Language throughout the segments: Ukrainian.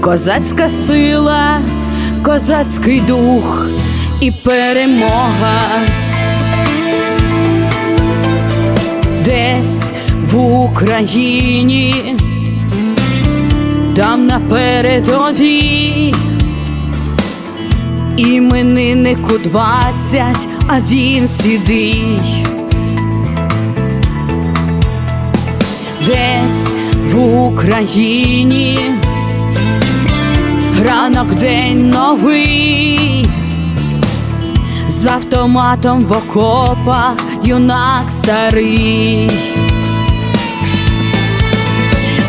козацька сила, козацький дух і перемога. Десь в Україні, там на передовій. Імениннику двадцять, а він сідий. Десь в Україні ранок день новий, з автоматом в окопах юнак старий.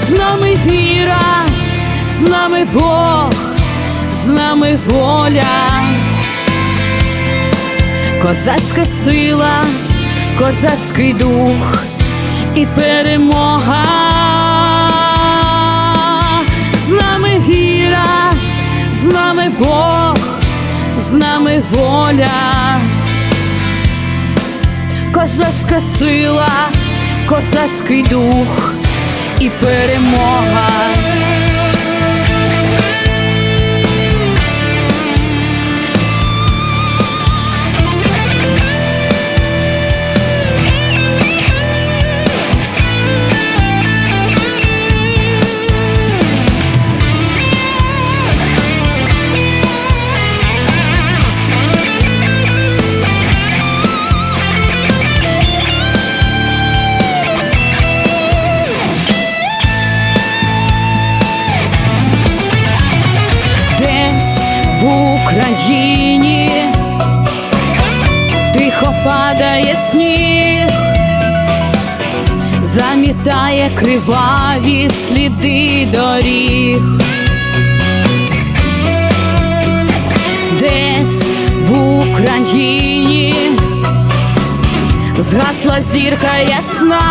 З нами віра, з нами Бог, з нами воля, козацька сила, козацький дух і перемога. Воля, козацька сила, козацький дух і перемога. Замітає криваві сліди доріг. Десь в Україні згасла зірка ясна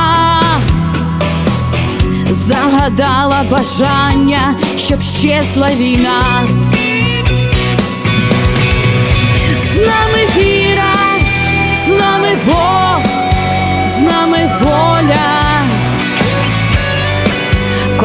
загадала бажання, щоб щезла війна.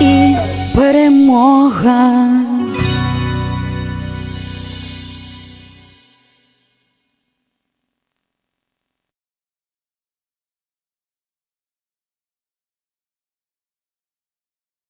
і перемога.